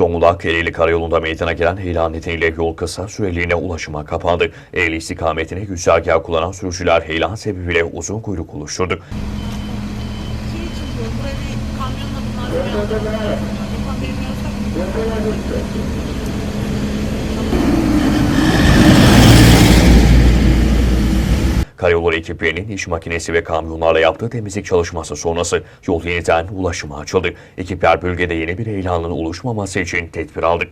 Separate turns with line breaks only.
Zonguldak Ereğli Karayolu'nda meydana gelen heyelan nedeniyle yol kısa süreliğine ulaşıma kapandı. Ereğli istikametine güzergah kullanan sürücüler heyelan sebebiyle uzun kuyruk oluşturdu.
şey
Karayolları ekiplerinin iş makinesi ve kamyonlarla yaptığı temizlik çalışması sonrası yol yeniden ulaşıma açıldı. Ekipler bölgede yeni bir heyelanın oluşmaması için tedbir aldı.